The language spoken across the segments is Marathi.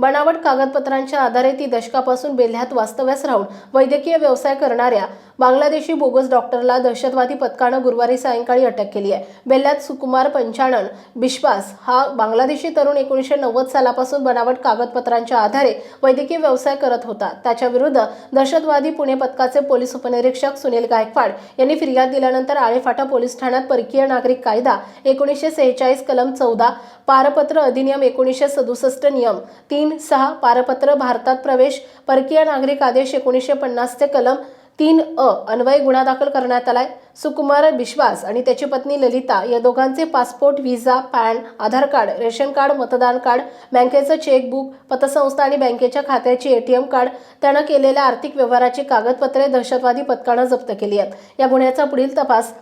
बनावट कागदपत्रांच्या आधारे ती दशकापासून बेल्ह्यात वास्तव्यास राहून वैद्यकीय व्यवसाय करणाऱ्या बांगलादेशी बोगस डॉक्टरला दहशतवादी पथकानं गुरुवारी सायंकाळी अटक केली आहे. बेल्ह्यात सुकुमार पंचाणन बिश्वास हा बांगलादेशी तरुण एकोणीसशे नव्वद सालापासून बनावट कागदपत्रांच्या आधारे वैद्यकीय व्यवसाय करत होता. त्याच्या विरुद्ध दहशतवादी पुणे पथकाचे पोलीस उपनिरीक्षक सुनील गायकवाड यांनी फिर्याद दिल्यानंतर आळेफाटा पोलीस ठाण्यात परकीय नागरिक कायदा एकोणीसशे सेहेचाळीस कलम चौदा पारपत्र अधिनियम एकोणीसशे सदुसष्ट नियम तीन तीन सहा पारपत्र भारतात प्रवेश परकीय नागरिक आदेश एकोणीसशे पन्नासचे कलम तीन अ अन्वय गुन्हा दाखल करण्यात आलाय. सुकुमार विश्वास आणि त्याची पत्नी ललिता या दोघांचे passport visa PAN Aadhaar card ration card मतदान कार्ड बँकेचं चेकबुक पतसंस्था आणि बँकेच्या खात्याची एटीएम कार्ड त्यानं केलेल्या आर्थिक व्यवहाराची कागदपत्रे दहशतवादी पथकानं जप्त केली आहेत. या गुन्ह्याचा पुढील तपास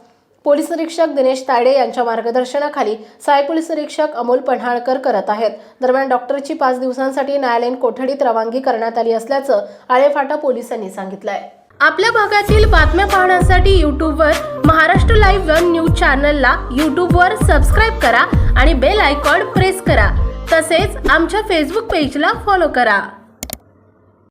पोलीस निरीक्षक दिनेश तायडे यांच्या मार्गदर्शनाखाली सहाय्यक पोलीस निरीक्षक अमोल पन्हाळकर करत आहेत. दरम्यान डॉक्टरची पाच दिवसांसाठी न्यायालयीन कोठडीत रवानगी करण्यात आली असल्याचं आळेफाटा पोलिसांनी सांगितलंय. आपल्या भागातील बातम्या पाहण्यासाठी यूट्यूबवर महाराष्ट्र लाईव्ह वन न्यूज चॅनलला यूट्यूबवर सबस्क्राईब करा आणि बेल आयकॉन प्रेस करा. तसेच आमच्या फेसबुक पेजला फॉलो करा.